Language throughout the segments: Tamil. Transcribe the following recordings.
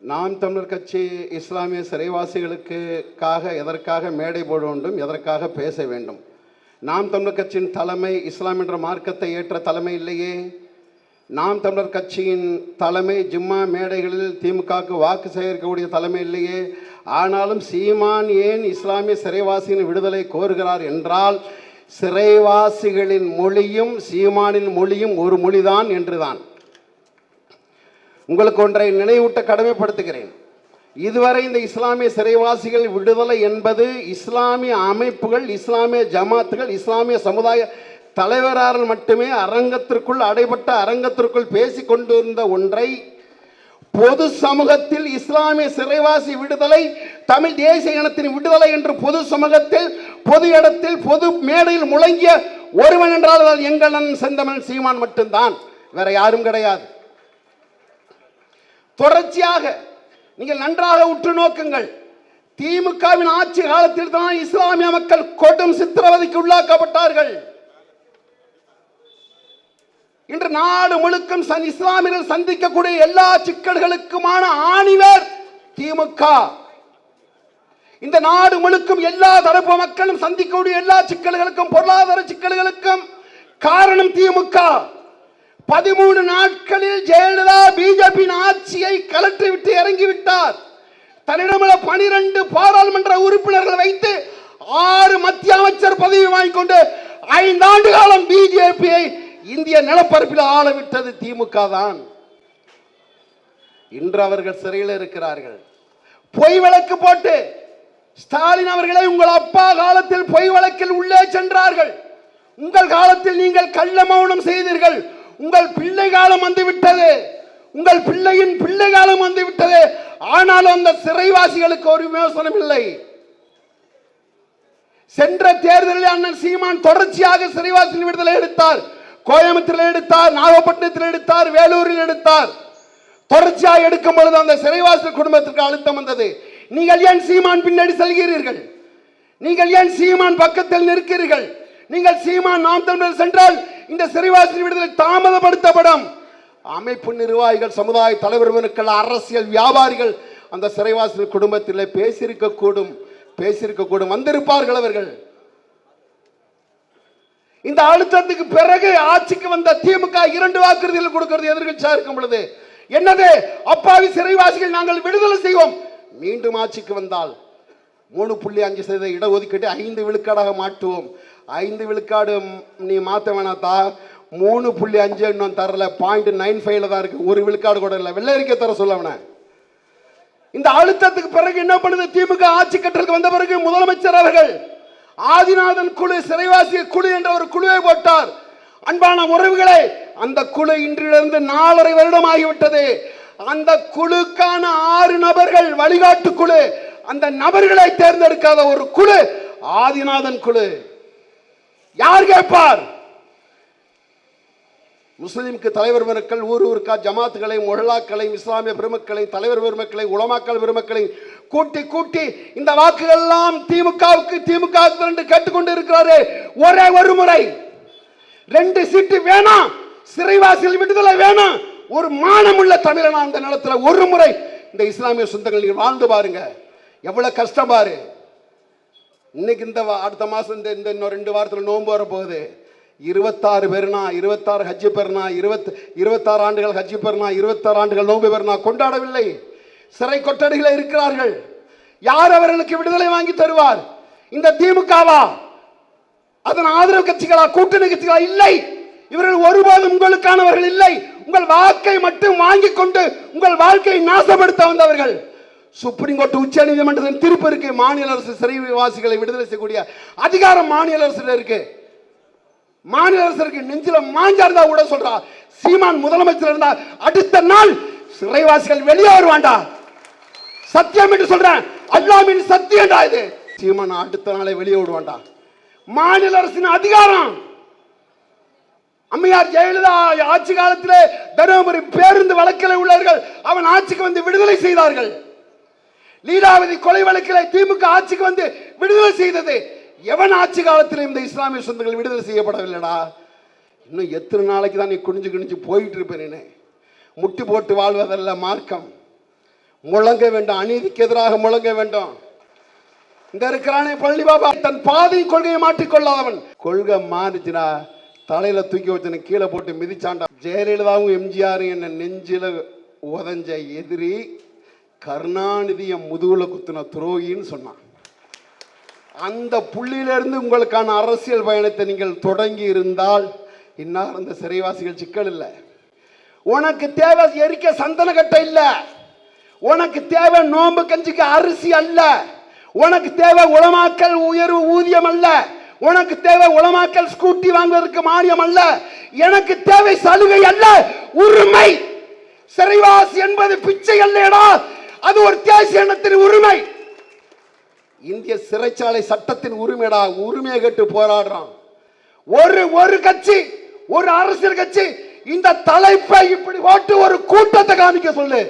நாம் தமிழர் கட்சி இஸ்லாமிய சிறைவாசிகளுக்காக எதற்காக மேடை போட வேண்டும் எதற்காக பேச வேண்டும்? நாம் தமிழர் கட்சியின் தலைமை இஸ்லாம் என்ற மார்க்கத்தை ஏற்ற தலைமை இல்லையே? நாம் தமிழர் கட்சியின் தலைமை ஜிம்மா மேடைகளில் திமுகவுக்கு வாக்கு சேகரிக்கக்கூடிய தலைமை இல்லையே? ஆனாலும் சீமான் ஏன் இஸ்லாமிய சிறைவாசியின் விடுதலை கோருகிறார் என்றால் சிறைவாசிகளின் மொழியும் சீமானின் மொழியும் ஒரு மொழிதான் என்றுதான். உங்களுக்கு ஒன்றை நினைவூட்ட கடமைப்படுத்துகிறேன். இதுவரை இந்த இஸ்லாமிய சிறைவாசிகள் விடுதலை என்பது இஸ்லாமிய அமைப்புகள் இஸ்லாமிய ஜமாத்துகள் இஸ்லாமிய சமுதாய தலைவரால் மட்டுமே அரங்கத்திற்குள் அடைபட்ட அரங்கத்திற்குள் பேசிக் கொண்டிருந்த ஒன்றை பொது சமூகத்தில் இஸ்லாமிய சிறைவாசி விடுதலை தமிழ் தேசிய இனத்தின் விடுதலை என்று பொது சமூகத்தில் பொது இடத்தில் பொது மேடையில் முழங்கிய ஒருவன் என்றால் எங்கள் அண்ணன் சீமான் மட்டும்தான். வேற யாரும் கிடையாது. தொடர்ச்சியாக நீங்கள் நன்றாக உற்று நோக்குங்கள். திமுகவின் ஆட்சி காலத்தில் தான் இஸ்லாமிய மக்கள் கொடும் சித்திரவதைக்கு உள்ளாக்கப்பட்டார்கள். இன்று நாடு முழுக்கும் இஸ்லாமியர்கள் சந்திக்கக்கூடிய எல்லா சிக்கல்களுக்குமான ஆணிவர் திமுக. இந்த நாடு முழுக்கும் எல்லா தரப்பு மக்களும் சந்திக்கக்கூடிய எல்லா சிக்கல்களுக்கும் பொருளாதார சிக்கல்களுக்கும் காரணம் திமுக. பதிமூணு நாட்களில் ஜெயலலிதா பிஜேபி ஆட்சியை கலற்றி விட்டு இறங்கிவிட்டார். தன்னிடமுள்ள பனிரெண்டு பாராளுமன்ற உறுப்பினர்களை வைத்து ஆறு மத்திய அமைச்சர் பதவி வாங்கிக் கொண்டு ஐந்தாண்டு காலம் பிஜேபியை இந்திய நிலப்பரப்பில் ஆளவிட்டது திமுக தான். இன்று அவர்கள் சிறையில் இருக்கிறார்கள். பொய் வழக்கு போட்டு ஸ்டாலின் அவர்களை உங்கள் அப்பா காலத்தில் பொய் வழக்கில் உள்ளே சென்றார்கள். உங்கள் காலத்தில் நீங்கள் கள்ள மௌனம் செய்தீர்கள். உங்கள் பிள்ளை காலம் வந்து விட்டது உங்கள் பிள்ளையின் பிள்ளை காலம் வந்து விட்டது ஆனாலும் அந்த சிறைவாசிகளுக்கு ஒரு விமோசனம் இல்லை. சென்ற தேர்தலில் அண்ணன் சீமான் தொடர்ச்சியாக சிறைவாசி விடுதலை எடுத்தார். கோயம்புத்தூரில் எடுத்தார் நாகப்பட்டினத்தில் எடுத்தார் வேலூரில் எடுத்தார். தொடர்ச்சியாக எடுக்கும் பொழுது அந்த சிறைவாசி குடும்பத்திற்கு அழுத்தம் வந்தது. நீங்கள் ஏன் சீமான் பின்னாடி செல்கிறீர்கள்? நீங்கள் ஏன் சீமான் பக்கத்தில் நிற்கிறீர்கள்? நீங்கள் சீமான் நாம் தமிழர் சென்றால் இந்த சிறைவாசி விடுதலை தாமதப்படுத்தப்படும். அமைப்பு நிர்வாகிகள் சமுதாய தலைவர்களுக்கள் அரசியல் வியாபாரிகள் அந்த சிறைவாசி குடும்பத்தில் பேசியிருக்கக்கூடும் பேசியிருக்கக்கூடும். வந்திருப்பார்கள் அவர்கள். இந்த அழுத்தத்துக்கு பிறகு ஆட்சிக்கு வந்த திமுக இரண்டு வாக்குறுதிகள் கொடுக்கிறது எதிர்கட்சியா இருக்கும் பொழுது என்னது? அப்பாவி சிறைவாசிகள் நாங்கள் விடுதலை செய்வோம். மீண்டும் ஆட்சிக்கு வந்தால் மூணு புள்ளி அஞ்சு சதவீத இடஒதுக்கீட்டை ஐந்து விழுக்காடாக மாற்றுவோம். ஐந்து விழுக்காடு நீ மாற்ற வேணாத்தா. மூணு புள்ளி அஞ்சு இன்னும் தரல. பாயிண்ட் நைன் ஃபைவ்ல தான் இருக்கு. ஒரு விழுக்காடு கூட இல்லை. வெள்ளை அறிக்கை தர சொல்லவன இந்த அழுத்தத்துக்கு பிறகு என்ன பண்ணுது? திமுக ஆட்சி கட்டலுக்கு வந்த பிறகு முதலமைச்சர் அவர்கள் ஆதிநாதன் குழு சிறைவாசிய குழு என்ற ஒரு குழுவை போட்டார். அன்பான உறவுகளை அந்த குழு இன்றிலிருந்து நாலரை வருடம் ஆகிவிட்டது அந்த குழுக்கான ஆறு நபர்கள் வழிகாட்டு குழு. அந்த நபர்களை தேர்ந்தெடுக்காத ஒரு குழு ஆதிநாதன் குழு. யார் கேட்பார்? முஸ்லிம்க்கு தலைவர் பெருமக்கள் ஊர் ஊருக்கா ஜமாத்துகளையும் மொழலாக்களையும் இஸ்லாமிய பெருமக்களையும் தலைவர் பெருமக்களை உலமாக்கல் பெருமக்களையும் கூட்டி கூட்டி இந்த வாக்குகள் எல்லாம் திமுகவுக்கு திமுக என்று கேட்டுக்கொண்டு இருக்கிறாரு ஒரே ஒரு முறை. ரெண்டு சீட்டு வேணாம். சிறைவாசியில் விடுதலை வேணாம். ஒரு மானமுள்ள தமிழனா அந்த நிலத்துல ஒரு முறை. இந்த இஸ்லாமிய சொந்தங்கள் வாழ்ந்து பாருங்க. எவ்வளவு கஷ்டம் பாரு. இன்னைக்கு இந்த வா- அடுத்த மாதம் இந்த இந்த இன்னும் ரெண்டு வாரத்தில் நோன்பு வரப்போகுது. இருபத்தாறு பெருனா இருபத்தாறு ஹஜ்ஜி பெருனா இருபத் இருபத்தாறு ஆண்டுகள் ஹஜ்ஜி பெருனா இருபத்தாறு ஆண்டுகள் நோன்பு பெருனா கொண்டாடவில்லை. சிறை கொட்டடிகளை இருக்கிறார்கள். யார் அவர்களுக்கு விடுதலை வாங்கி தருவார்? இந்த திமுகவா? அதன் ஆதரவு கட்சிகளா? கூட்டணி கட்சிகளா? இல்லை. இவர்கள் ஒருபோதும் உங்களுக்கானவர்கள் இல்லை. உங்கள் வாக்கை மட்டும் வாங்கி கொண்டு உங்கள் வாழ்க்கையை நாசப்படுத்த வந்தவர்கள். சுப்ரீம் கோர்ட் உச்ச நீதிமன்றத்தின் தீர்ப்பு இருக்கு மாநில அரசு சிறைவாசிகளை விடுதலை செய்யக்கூடிய அதிகாரம் மாநில அரசுல இருக்கு. மாநில அரசு இருக்கு. நெஞ்சில மாஞ்சா இருந்தா கூட சொல்றா. சீமான் முதலமைச்சர் இருந்தா அடுத்த நாள் சிறைவாசிகள் வெளியே வருவாண்டா சத்தியம் என்று சொல்றேன். அல்லாமின் சத்தியம்டா இது. சீமான் அடுத்த நாளை வெளியே விடுவாண்டா மாநில அரசின் அதிகாரம். அம்மையார் ஜெயலலிதா ஆட்சி காலத்திலே தருமபுரி பேருந்து வழக்கில் உள்ளவர்கள் அவன் ஆட்சிக்கு வந்து விடுதலை செய்தார்கள். லீலாவதி கொலை வழக்கில் திமுக ஆட்சிக்கு வந்து விடுதலை செய்தது. எவன் ஆட்சி காலத்தில் இந்த இஸ்லாமிய சொந்தங்கள் விடுதலை செய்யப்படவில்லைடா? இன்னும் எத்தனை நாளைக்கு தான் நீ குனிஞ்சு குனிஞ்சு போயிட்டு இருப்பேன் முட்டி போட்டு வாழ்வதல்ல மார்க்கம். முழங்க வேண்டும் அநீதிக்கு எதிராக முழங்க வேண்டும். இங்க இருக்கிறானே பழனி பாபா தன் பாதை கொள்கையை மாற்றிக்கொள்ளாதவன் கொள்கை மாறிச்சுடா. தலையில தூக்கி வச்சு கீழே போட்டு மிதிச்சாண்டா ஜெயலலிதாவும் எம்ஜிஆரும் என்ன நெஞ்சில உதஞ்ச எதிரி. கருணாநிதி என் முதுகுல குத்துன துரோகின்னு சொன்னான். அந்த புள்ளியிலிருந்து உங்களுக்கான அரசியல் பயணத்தை நீங்கள் தொடங்கி இருந்தால் இன்னார் அந்த சிறைவாசிகள் சிக்கல் இல்லை. உனக்கு தேவை எரிக்க சந்தன கட்டை இல்லை. உனக்கு தேவை நோம்பு கஞ்சிக்கு அரிசி அல்ல. உனக்கு தேவை உளமாக்கல் உயர்வு ஊதியம் அல்ல. உனக்கு தேவை உளமாக்கல் ஸ்கூட்டி வாங்குவதற்கு மானியம் அல்ல. எனக்கு தேவை சலுகை அல்ல. உரிமை. சிறைவாசி என்பது பிச்சை அல்லடா அது ஒரு தேசிய இனத்தின் உரிமை. இந்திய சிறைச்சாலை சட்டத்தின் உரிமைடா உரிமையை கேட்டு போராடுறான். ஒரு ஒரு கட்சி ஒரு அரசியல் கட்சி இந்த தலைப்பை இப்படி போட்டு ஒரு கூட்டத்தை காமிக்க சொல்லு.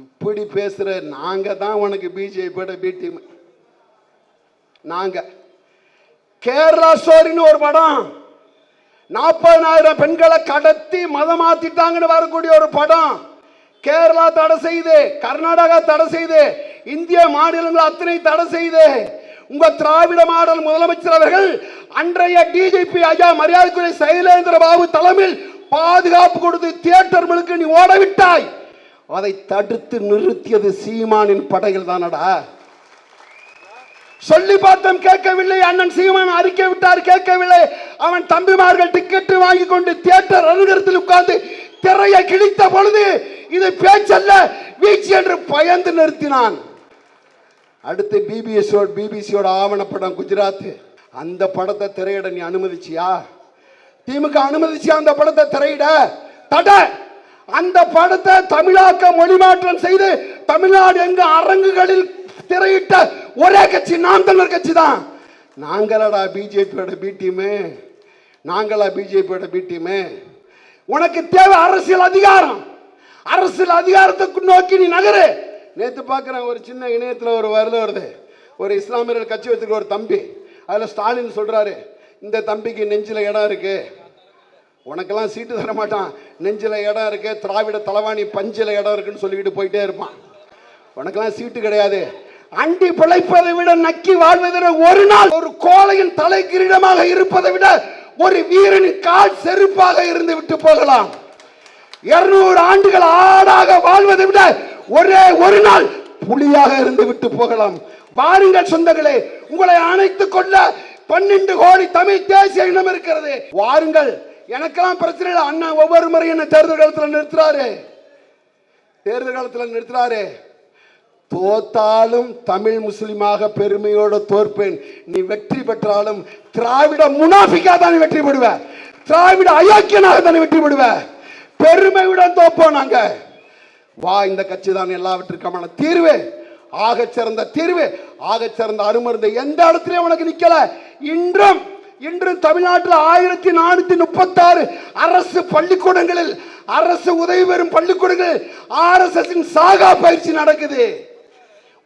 இப்படி பேசுற நாங்க தான் உனக்கு பிஜேபியோட பி டீம் நாங்க. கேரளா ஸ்டோரின்னு ஒரு படம். நாற்பதனாயிரம் பெண்களை கடத்தி மதம் மாத்திட்டாங்கன்னு வரக்கூடிய ஒரு படம். கேரளா தடை செய்து கர்நாடகா தடை செய்து இந்திய மாநிலங்கள் அத்தனை தடை செய்து. உங்க திராவிட மாடல் முதலமைச்சர் அவர்கள் அன்றைய டிஜிபி ஐயா மரியாதைக்குரிய சைலேந்திர பாபு தலைமையில் பாதுகாப்பு கொடுத்து தியேட்டர் நீ ஓட விட்டாய் அதை தடுத்து நிறுத்தியது சீமானின் படைகள் தானடா. சொல்லி பார்த்தோம் கேட்கவில்லை. அண்ணன் சீமான் அறிக்கை விட்டார் கேட்கவில்லை. அவன் தம்பிமார்கள் டிக்கெட் வாங்கி கொண்டு தியேட்டர் அலுவலகத்தில் உட்கார்ந்து திரையை கிழித்த பொழுது இது பேச்சல்ல வீச்சு என்று பயந்து நிறுத்தினான். அடுத்து பிபிஎஸ் பிபிசியோட ஆவணப்படம் குஜராத். அந்த படத்தை திரையிட நீ அனுமதிச்சியா? திமுக அனுமதிச்சியா அந்த படத்தை திரையிட? தட! அந்த படத்தை தமிழாக்க மொழிமாற்றம் செய்து தமிழ்நாடு எங்க அரங்குகளில் திரையிட்ட ஒரே கட்சி நாம் தமிழர் கட்சி தான் நாங்களடா பிஜேபியோட பி டீமு நாங்களா பிஜேபியோட பி டீமு உனக்கு தேவை அரசியல் அதிகாரம். அரசியல் அதிகாரத்துக்கு நோக்கி நீ நகரு. நேற்று பார்க்குறேன் ஒரு சின்ன இணையத்தில் ஒரு வருது வருது. ஒரு இஸ்லாமியர்கள் கட்சி வச்சுருக்க ஒரு தம்பி. அதில் ஸ்டாலின் சொல்கிறாரு இந்த தம்பிக்கு நெஞ்சில் இடம் இருக்கு. உனக்கெல்லாம் சீட்டு தர மாட்டான் நெஞ்சில் இடம் இருக்கு திராவிட தலைவாணி பஞ்சில் இடம் இருக்குன்னு சொல்லிக்கிட்டு போயிட்டே இருப்பான். உனக்கெல்லாம் சீட்டு கிடையாது. அண்டி பிழைப்பதை விட நக்கி வாழ்வதை விட ஒரு நாள் ஒரு கோலையின் தலை கிரீடமாக இருப்பதை விட ஒரு வீரனின் கால் செருப்பாக இருந்து விட்டு போகலாம். இருநூறு ஆண்டுகள் ஆடாக வாழ்வதை விட ஒரே ஒரு நாள் புலியாக இருந்து விட்டு போகலாம். பாருங்கள் சொந்தங்களே உங்களை அணைத்து கொள்ள பன்னெண்டு கோடி தமிழ் தேசிய இனம் இருக்கிறது. வாருங்கள் எனக்கெல்லாம் பிரச்சனை இல்லை. அண்ணா ஒவ்வொரு முறையும் என்ன தேர்தல் காலத்தில் நிறுத்துறாரு. தேர்தல் காலத்தில் நிறுத்துறாரு. தோத்தாலும் தமிழ் முஸ்லீமாக பெருமையோடு தோற்பேன். நீ வெற்றி பெற்றாலும் திராவிட முனாஃபிக்கா தானே வெற்றி பெறுவ. திராவிட அயோக்கியனாக தானே வெற்றி பெறுவ. பெருமையுடன் தோப்போம் நாங்க. வா இந்த கட்சி தான் எல்லாவற்றுக்கான தீர்வு. ஆக சிறந்த தீர்வு. ஆக சிறந்த அருமருந்து எந்த இடத்துலயும் உனக்கு நிக்கல? இன்றும் இன்றும் தமிழ்நாட்டில் ஆயிரத்தி நானூத்தி முப்பத்தாறு அரசு பள்ளிக்கூடங்களில் அரசு உதவி பெறும் பள்ளிக்கூடங்களில் ஆர்எஸ்எஸ் சாகா பயிற்சி நடக்குது.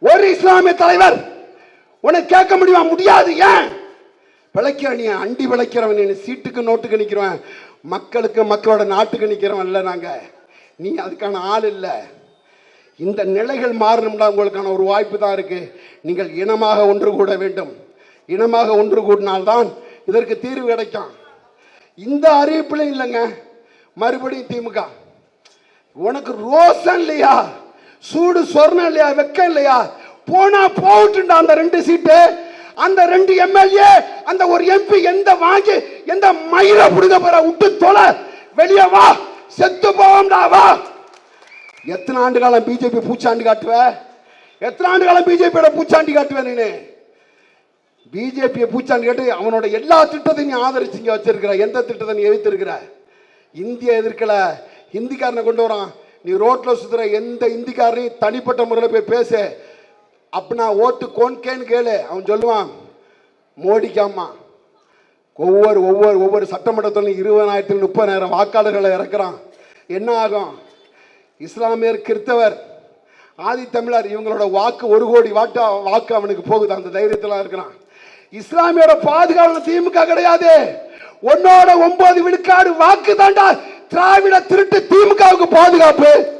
ஒரு இஸ்லாமிய தலைவர். உனக்கு கேட்க முடியுமா? முடியாது ஏன்? பிழைக்கிற நீ? அண்டி விளைக்கிறவன். நீ சீட்டுக்கு நோட்டுக்கு நிற்கிறவன் மக்களுக்கு மக்களோட நாட்டுக்கு நிற்கிறவன் இல்லை நாங்கள் நீ அதுக்கான ஆள் இல்லை. இந்த நிலைகள் மாறணும்னா உங்களுக்கான ஒரு வாய்ப்பு தான் இருக்குது நீங்கள் இனமாக ஒன்று கூட வேண்டும். இனமாக ஒன்று கூடினால்தான் இதற்கு தீர்வு கிடைக்கும். இந்த அறிவிப்பிலும் இல்லைங்க. மறுபடியும் திமுக. உனக்கு ரோசன் இல்லையா? சூடு சொர்ணம் இல்லையா வெக்கம் இல்லையா? போனா போகட்டுண்டா அந்த ரெண்டு சீட்டு அந்த ரெண்டு எம்எல்ஏ அந்த ஒரு எம்பி எந்த வாங்கி எந்த மயிர புடுங்க போற விட்டு தொலை? வெளியே வா செத்து போவோம்டா வா. எத்தனை ஆண்டு காலம் பிஜேபி பூச்சாண்டி காட்டுவ? எத்தனை ஆண்டு காலம் பிஜேபியோட பூச்சாண்டி காட்டுவேன் நீனு? பிஜேபியை பூச்சாண்டி கேட்டு அவனோட எல்லா திட்டத்தையும் நீ ஆதரிச்சு இங்க வச்சிருக்கிற எந்த திட்டத்தை நீ எதிர்த்திருக்கிற? இந்திய எதிர்க்கல ஹிந்திக்காரனை கொண்டு வரான். நீ ரோட்ல சுத்துற எந்த இந்திக்காரனையும் தனிப்பட்ட முறையில் போய் பேசு. அப்படின்னா ஓட்டு கோன்கேன்னு கேளு. அவன் சொல்லுவான் மோடிக்காமா ஒவ்வொரு ஒவ்வொரு ஒவ்வொரு சட்டமன்றத்திலும் இருபதாயிரத்தி முப்பதாயிரம் வாக்காளர்களை இறக்குறான். என்ன ஆகும்? இஸ்லாமியர் கிறிஸ்தவர் ஆதித்தமிழர் இவங்களோட வாக்கு ஒரு கோடி வாட்டு வாக்கு அவனுக்கு போகுது. அந்த தைரியத்தில் இருக்கிறான். இஸ்லாமியோட பாதுகாப்பு திமுக கிடையாது. ஒன்னோட ஒன்பது விழுக்காடு வாக்கு தாண்டா திராவிட திருட்டு திமுகவுக்கு பாதுகாப்பு.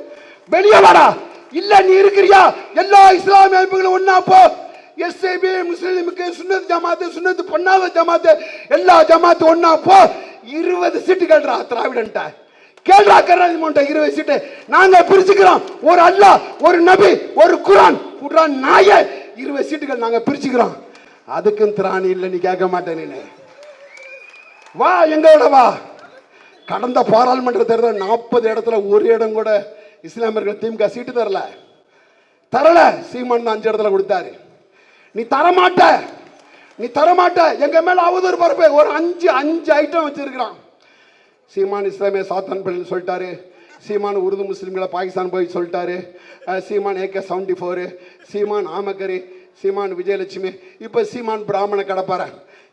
வெளியே வாடா. இல்ல நீ இருக்கிறியா? எல்லா இஸ்லாமிய அமைப்புகளும் ஒன்னா போ. எஸ்ஐபி முஸ்லீமுக்கு சுன்னத் ஜமாத்து சுன்னத் பொன்னாத ஜமாத்து எல்லா ஜமாத்து ஒன்னா போ. இருபது சீட்டு கேள்றா திராவிடன்ட்ட. கேள்றா கருணாநிதி இருபது சீட்டு. நாங்க பிரிச்சுக்கிறோம். ஒரு அல்லாஹ் ஒரு நபி ஒரு குரான். குரான் நாய இருபது சீட்டுகள் நாங்க பிரிச்சுக்கிறோம். அதுக்கும் திராணி இல்லை நீ கேட்க மாட்டேன் நீ வா எங்களோட வா. கடந்த பாராளுமன்ற தேர்தல் நாற்பது இடத்துல ஒரு இடம் கூட இஸ்லாமியர்கள் திமுக சீட்டு தரல. தரல. சீமான் தான் அஞ்சு இடத்துல கொடுத்தாரு. நீ தரமாட்ட. நீ தரமாட்ட. எங்க மேல அவதூறு பரப்பு. ஒரு அஞ்சு அஞ்சு ஐட்டம் வச்சிருக்கிறான். சீமான் இஸ்லாமிய சாத்தான் பள்ளின்னு சொல்லிட்டாரு. சீமான் உருது முஸ்லீம்களை பாகிஸ்தான் போய் சொல்லிட்டாரு. Seeman AK seventy four Seeman ஆமக்கரி Seeman Vijayalakshmi. இப்போ சீமான் பிராமண கடப்பார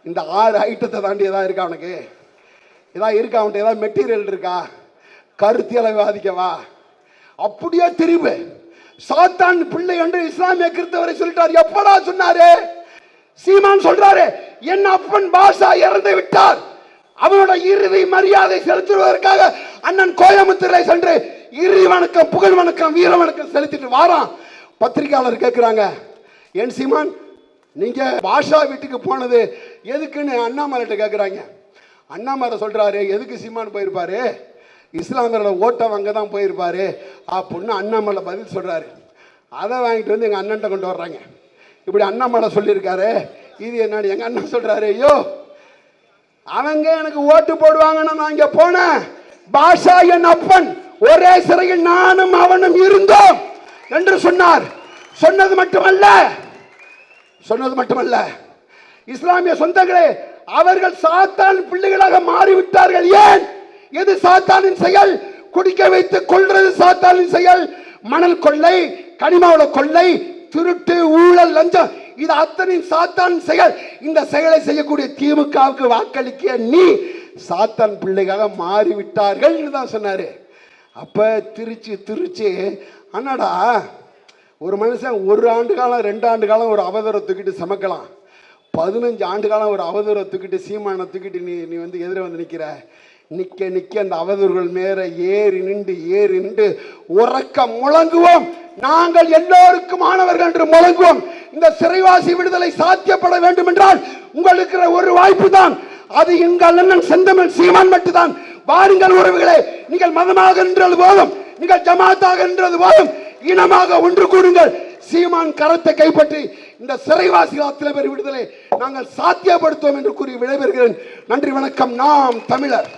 இந்த ஆறு ஐட்டத்தை தாண்டி எதாவது இருக்கா அவனுக்கு? ஏதாவது இருக்கா? அவன்கிட்ட ஏதாவது மெட்டீரியல் இருக்கா? கருத்தியலை வாதிக்கவா அப்படியே தெரிவு சாத்தான் பிள்ளை என்று இஸ்லாமிய கிறிஸ்தவரை சொல்லிட்டார். எப்படா சொன்னாரு? சீமான் சொல்றாரு என் அப்பன் பாஷா இறந்து விட்டார். அவனோட இறுதி மரியாதை செலுத்துவதற்காக அண்ணன் கோயம்புத்தூரை சென்று இறுதி வணக்கம் புகழ் வணக்கம் வீர வணக்கம் செலுத்திட்டு வாரான். பத்திரிகையாளர் கேட்கிறாங்க என் சீமான் நீங்க பாஷா வீட்டுக்கு போனது எதுக்குன்னு அண்ணாமலைட்ட கேட்குறாங்க அண்ணாமலை சொல்கிறாரு எதுக்கு சீமான் போயிருப்பாரு? இஸ்லாமியரோட ஓட்டம் அங்கே தான் போயிருப்பாரு அப்படின்னு அண்ணாமலை பதில் சொல்கிறாரு அதை வாங்கிட்டு வந்து எங்கள் அண்ணன்ட்ட கொண்டு வர்றாங்க. இப்படி அண்ணாமலை சொல்லியிருக்காரு. இது என்னடி எங்கள் அண்ணன் சொல்கிறாரு ஐயோ அவங்க எனக்கு ஓட்டு போடுவாங்கன்னு நான் இங்கே போனேன். பாஷா என் அப்பன். ஒரே சிறையில் நானும் அவனும் இருந்தோம் என்று சொன்னார். சொன்னது மட்டுமல்ல. சொன்னது மட்டுமல்ல. இஸ்லாமிய சொந்தங்களே அவர்கள் சாத்தான் பிள்ளைகளாக மாறிவிட்டார்கள். ஏன்? எது சாத்தானின் செயல்? குடிக்க வைத்து கொள்றது சாத்தானின் செயல். மணல் கொள்ளை கனிமாவுல கொள்ளை திருட்டு ஊழல் லஞ்சம். இது அத்தனையும் சாத்தான் செயல். இந்த செயலை செய்யக்கூடிய திமுகவுக்கு வாக்களிக்க நீ சாத்தான் பிள்ளைகளாக மாறிவிட்டார்கள் தான் சொன்னாரு. அப்ப திருச்சி திருச்சி. அண்ணாடா ஒரு மனுஷன் ஒரு ஆண்டு காலம் ரெண்டு ஆண்டு காலம் ஒரு அவதூறை தூக்கிட்டு சமைக்கலாம். பதினஞ்சு ஆண்டு காலம் ஒரு அவதூறை தூக்கிட்டு சீமானை தூக்கிட்டு நீ நீ வந்து எதிர வந்து நிற்கிற நிற்க நிற்க அந்த அவதூறுகள் மேலே ஏறி நின்று ஏறி நின்று உறக்க முழங்குவோம். நாங்கள் எல்லோருக்கும் மாணவர்கள் என்று முழங்குவோம். இந்த சிறைவாசி விடுதலை சாத்தியப்பட வேண்டும் என்றால் உங்களுக்கு ஒரு வாய்ப்பு தான். அது எங்கள் அண்ணன் செந்தமிழ் சீமான் மட்டும்தான். வாருங்கள் உறவுகளே நீங்கள் மதமாக என்றது போதும் நீங்கள் ஜமாத்தாக என்றது போதும் இனமாக ஒன்று கூடுங்கள். சீமான் கரத்தை கைப்பற்றி இந்த சிறைவாசிகள் அத்தனை பேர் விடுதலை. நாங்கள் சாத்தியப்படுத்துவோம் என்று கூறி விடைபெறுகிறேன். நன்றி வணக்கம். நாம் தமிழர்.